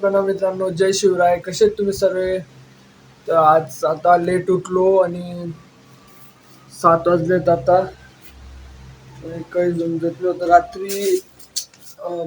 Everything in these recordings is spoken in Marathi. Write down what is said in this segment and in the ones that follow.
प्रणव मित्रांनो जय शिवराय. कसे तुम्ही सर्व? तर आज आता लेट उठलो आणि सात वाजलेत आता. काही झोप झोपलो तर रात्री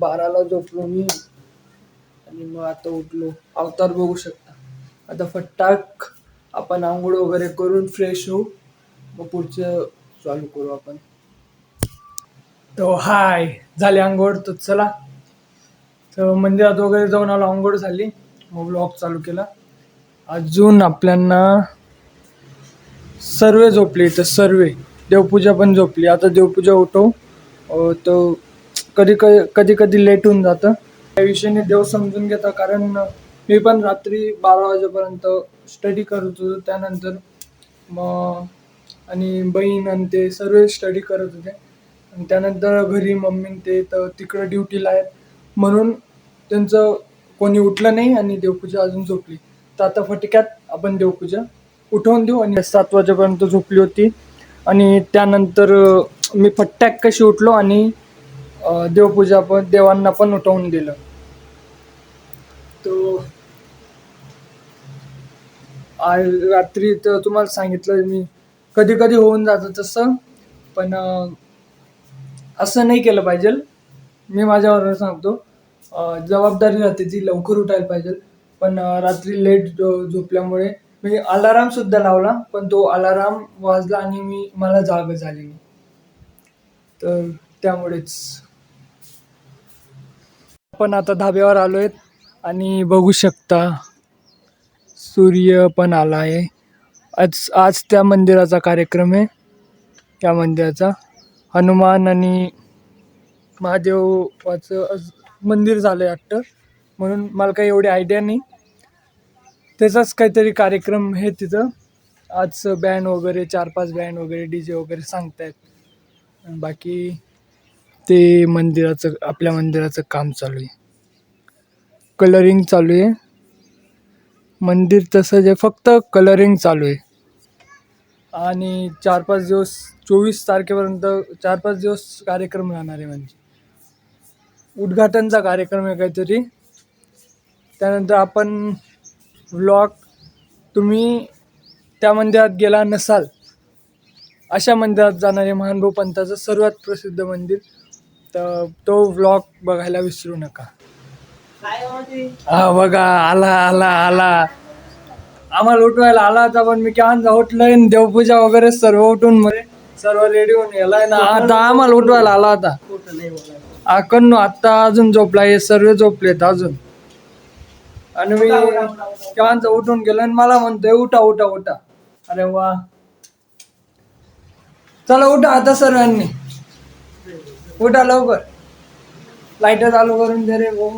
बाराला झोपलो मी आणि मग आता उठलो. अवतार बघू शकता. आता फटाक आपण आंघोळ वगैरे करून फ्रेश होऊ. मग पुढचं चालू करू आपण. तो हाय. झाले आंघोळ तर चला. तर मंदिरात वगैरे जाऊन आलो आंघोळ झाली. मग ब्लॉग चालू केला. अजून आपल्यांना सर्वे झोपली तर सर्वे. देवपूजा पण झोपली. आता देवपूजा उठव तर कधी कधी कधी कधी लेट होऊन जातं. त्या विषयाने देव समजून घेता कारण मी पण रात्री बारा वाजेपर्यंत स्टडी करत होतो. त्यानंतर मग आणि बहीण आणि ते सर्व स्टडी करत होते. आणि त्यानंतर घरी मम्मी ते तर तिकडं ड्युटीला आहेत. म्हणून त्यांचं कोणी उठलं नाही आणि देवपूजा अजून झोपली. तर आता फटक्यात आपण देवपूजा उठवून देऊ आणि सात वाजेपर्यंत झोपली होती. आणि त्यानंतर मी फट्ट्याक कशी उठलो आणि देवपूजा पण देवांना पण उठवून दिलं. तो आज रात्री तर तुम्हाला सांगितलं मी कधी कधी होऊन जातं तसं पण असं नाही केलं पाहिजे. मी माझ्यावर सांगतो. जबाबदारी राहते ती लवकर उठायला पाहिजे. पण रात्री लेट झोपल्यामुळे मी अलाराम सुद्धा लावला पण तो अलाराम वाजला आणि मी मला जाग झाली नाही. तर त्यामुळेच. आपण आता धाब्यावर आलो आहेत आणि बघू शकता सूर्य पण आला आहे आज आज त्या मंदिराचा कार्यक्रम आहे. त्या मंदिराचा. हनुमान आणि महादेवाचं मंदिर झालं आहे वाटतं. म्हणून मला काही एवढी आयडिया नाही. त्याचाच काहीतरी कार्यक्रम आहे तिथं. आज बँड वगैरे चार पाच बँड वगैरे डी जे वगैरे सांगतायत. बाकी ते मंदिराचं आपल्या मंदिराचं काम चालू आहे. कलरिंग चालू आहे. मंदिर तसंच आहे फक्त कलरिंग चालू आहे. आणि चार पाच दिवस चोवीस तारखेपर्यंत चार पाच दिवस कार्यक्रम राहणार आहे म्हणजे. उद्घाटनचा कार्यक्रम आहे काहीतरी. त्यानंतर आपण व्लॉग तुम्ही त्या मंदिरात गेला नसाल अशा मंदिरात जाणारे महानुभव पंथाचं सर्वात प्रसिद्ध मंदिर तर तो व्लॉग बघायला विसरू नका. हा बघा आला आला आला. आम्हाला उठवायला आला होता पण मी केव्हा उठलोय देवपूजा वगैरे सर्व उठून मध्ये सर्व रेडी होऊन गेलाय ना. आता आम्हाला उठवायला आला होता. आकन्नू आता अजून झोपला हे सर्व झोपलेत अजून. आणि मी केव्हांचा उठून गेलो आणि मला म्हणतोय उठा उठा उठा. अरे वा. चला उठा आता सर्वांनी. उठा लवकर. लाइट चालू करून दे रे भाऊ.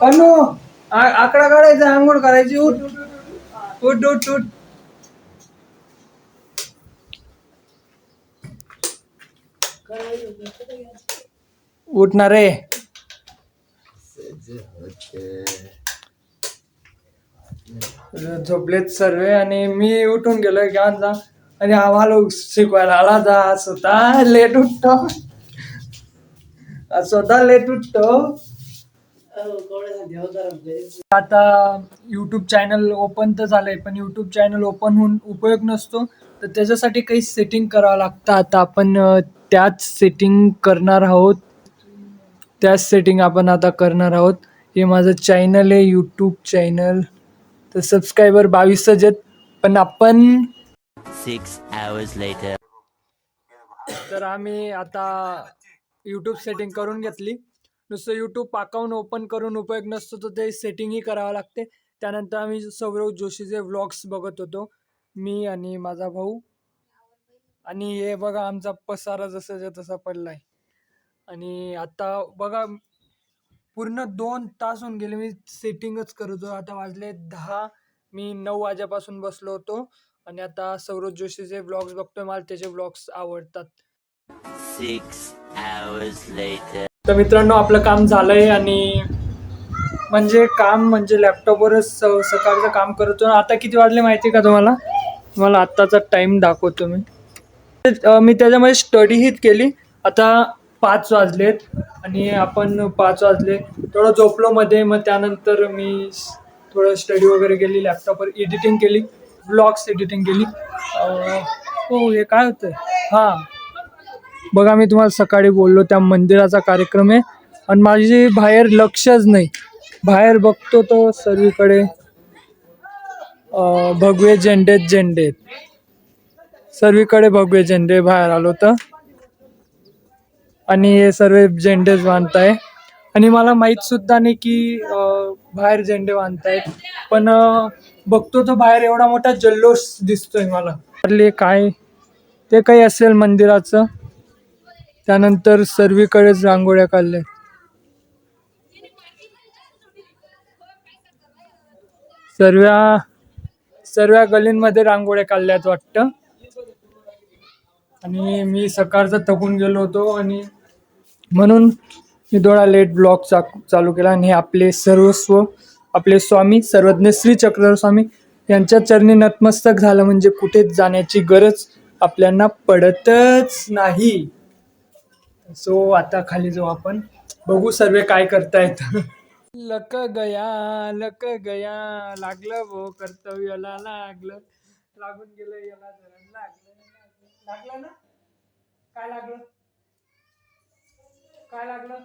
कन्नू आ- आकडा काढायचा आंघोळ करायची उठ. उठ उठ उठ. उठणार रे. झोपलेत सर्व आणि मी उठून गेलो घेऊन जा. आणि आम्हाला शिकवायला आला जा स्वतः लेट उठतो. स्वतः लेट उठतो. आता यूट्यूब चॅनल ओपन तर झालंय पण यूट्यूब चॅनल ओपन होऊन उपयोग नसतो. तर त्याच्यासाठी काही सेटिंग करावं लागतं. आता आपण त्याच सेटिंग करणार आहोत. त्याच सेटिंग आपण आता करणार आहोत. हे माझं चॅनल आहे यूट्यूब चॅनल तर सबस्क्रायबर बावीसच आहेत. पण आपण Six hours later. तर आम्ही आता यूट्यूब सेटिंग करून घेतली. नुसतं यूट्यूब अकाउंट ओपन करून उपयोग नसतो तर ते सेटिंगही करावं लागते. त्यानंतर आम्ही सौरव जोशीचे व्लॉग्स बघत होतो. मी आणि माझा भाऊ. आणि हे बघा आमचा पसारा जसाच्या तसा पडलाय. आणि आता बघा पूर्ण दोन तास होऊन गेले मी सेटिंगच करत आता वाजले दहा मी नऊ वाजेपासून बसलो होतो. आणि आता सौरभ जोशीचे व्लॉग्स बघतोय. मला त्याचे व्लॉग्स आवडतात. तर मित्रांनो आपलं काम झालंय आणि म्हणजे काम म्हणजे लॅपटॉपवरच सकाळचं काम करतो आता किती वाजले माहिती का तुम्हाला? तुम्हाला आत्ताचा टाइम दाखवतो मी. मी त्याच्यामध्ये स्टडीही केली. आता पाच वाजलेत आणि आपण पाच वाजले. थोडं झोपलो मध्ये मग त्यानंतर मी थोडं स्टडी वगैरे केली लॅपटॉपवर एडिटिंग केली ब्लॉग्स एडिटिंग केली. हो हे काय होतं हां. बघा मी तुम्हाला सकाळी बोललो त्या मंदिराचा कार्यक्रम आहे. आणि माझी बाहेर लक्षच नाही. बाहेर बघतो तो सर्वीकडे भगवे झेंडेत झेंडेत. सर्वीकडे भगवे झेंडे बाहेर आलो तर. आणि हे सर्व झेंडेच बांधताय. आणि मला माहीत सुद्धा नाही की बाहेर झेंडे बांधतायत. पण बघतो तर बाहेर एवढा मोठा जल्लोष दिसतोय मला. काय ते काही असेल मंदिराचं. त्यानंतर सर्वीकडेच रांगोळ्या काढल्या. सर्व सर्व गलींमध्ये रांगोळ्या काढल्यात वाटतं. आणि मी सकाळचा थकून गेलो होतो आणि म्हणून मी थोडा लेट ब्लॉग चा चालू केला आणि हे आपले सर्वस्व आपले स्वामी सर्वज्ञ श्री चक्रधर स्वामी यांच्या चरणी नतमस्तक झालं म्हणजे कुठेच जाण्याची गरज आपल्याला पडतच नाही. सो आता खाली जाऊ आपण. बघू सर्व काय करतायत. लक गया लक गया लागलं भो कर्तव्याला लागलं. लागून गेलं याला लागलं ना? काय लागलं? काय लागलं?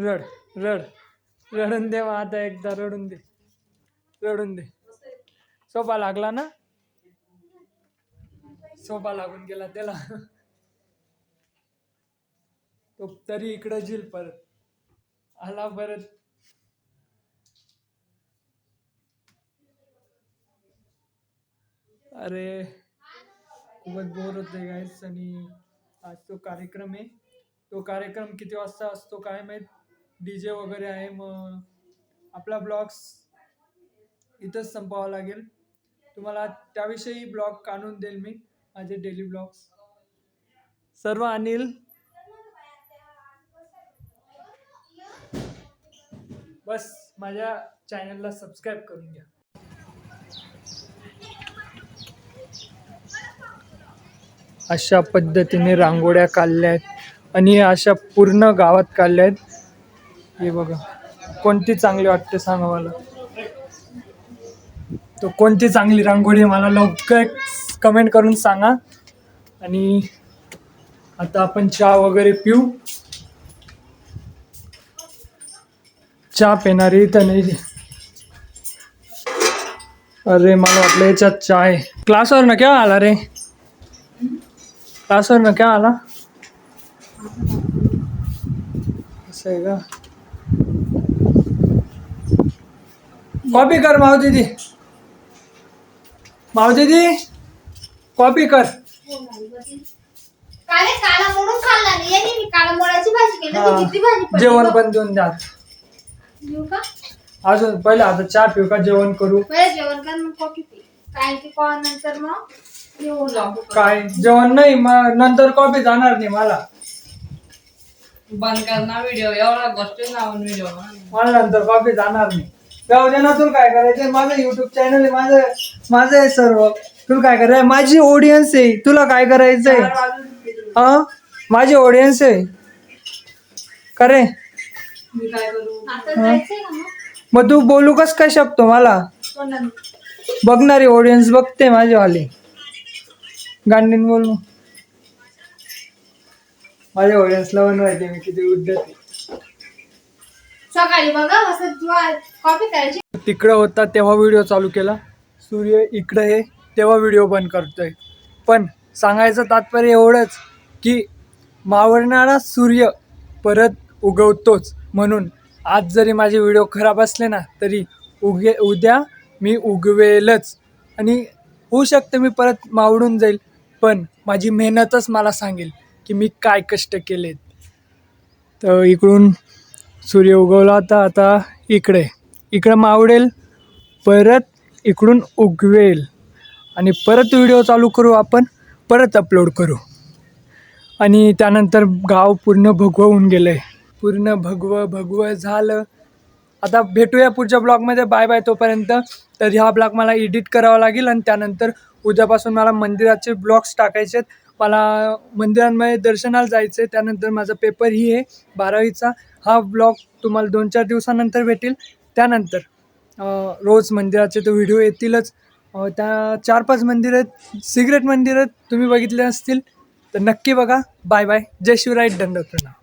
रड रड. रडून दे मग आता एकदा रडून दे. रडून दे. सोफा लागला ना? सोफा लागून गेला त्याला. तो तरी इकडं जिल परत. आला परत. अरे खूपच बोर होते गाईस आणि आज तो कार्यक्रम आहे. तो कार्यक्रम किती वाजता असतो काय माहीत? डी जे वगैरे आहे मग आपला ब्लॉग्स इथंच संपवावा लागेल. तुम्हाला त्याविषयी ब्लॉग काढून देईल मी माझे डेली ब्लॉग्स सर्व अनिल. बस माझ्या चॅनलला सबस्क्राईब करून घ्या. अशा पद्धतीने रांगोळ्या काढल्या आहेत आणि अशा पूर्ण गावात काढल्या आहेत हे बघा कोणती चांगली वाटते सांगा मला. तो कोणती चांगली रांगोळी मला लवकर कमेंट करून सांगा. आणि आता आपण चहा वगैरे पिऊ. चहा पिणारी तर नाही अरे मला वाटलं याच्यात चहा आहे. क्लासवर ना केव्हा आला रे? क्लासवर ना केव्हा आला असं आहे का कॉपी कर माव दीदी माव दीदी कॉपी कर काले काला मोडून खाल्ला नाही. यांनी मी काला मोडाची भाजी केली. किती भाजी पडली जेवण बघ. पण देऊन द्या. देऊ का? अजून पहिले आता चहा पिऊ का? जेवण करू. पहिले जेवण कर मग कॉफी पी. काय की कॉल नंतर मग काय? जेवण नाही मग नंतर कॉपी जाणार नाही मला. बंद करना व्हिडिओ एवढ्या गोष्टी लावून व्हिडिओ मला नंतर कॉपी जाणार नाही. जाऊ दे ना तुला काय करायचं माझं युट्यूब चॅनल आहे माझं माझं आहे सर्व. तुला काय करायचं माझी ऑडियन्स आहे. तुला काय करायचंय? हा? माझी ऑडियन्स आहे. का रे? मी काय करू? का मग? तू बोलू कस काय शकतो मला. बघणारी ऑडियन्स बघते माझीवाली गांडीन बोल मग. माझ्या ऑडियन्सला बनवायचे मी किती. सकाळी बघा असं कॉफी करायची? तिकडं होता तेव्हा व्हिडिओ चालू केला. सूर्य इकडं आहे तेव्हा व्हिडिओ बंद करतोय. पण सांगायचं तात्पर्य एवढंच की मावळणारा सूर्य परत उगवतोच म्हणून आज जरी माझे व्हिडिओ खराब असले ना तरी उगे उद्या मी उगवेलच. आणि होऊ शकतं मी परत मावळून जाईल. पण माझी मेहनतच मला सांगेल की मी काय कष्ट केलेत. तर इकडून सूर्य उगवला होता आता इकडे. इकडं मावडेल परत इकडून उगवेल. आणि परत व्हिडिओ चालू करू आपण परत अपलोड करू. आणि त्यानंतर गाव पूर्ण भगवून गेलं आहे पूर्ण भगवं भगवं झालं. आता भेटूया पुढच्या ब्लॉगमध्ये. बाय बाय तोपर्यंत. तर ह्या ब्लॉग मला एडिट करावा लागेल आणि त्यानंतर उद्यापासून मला मंदिराचे ब्लॉग्स टाकायचे आहेत. मला मंदिरांमध्ये दर्शनाला जायचं आहे त्यानंतर माझा पेपरही आहे बारावीचा. हा ब्लॉग तुम्हाला दोन चार दिवसानंतर भेटेल. त्यानंतर रोज मंदिराचे तर व्हिडिओ येतीलच. त्या चार पाच मंदिर आहेत. सिगरेट मंदिर आहेत तुम्ही बघितले असतील तर नक्की बघा. बाय बाय जय शिवराय दंड प्रणाम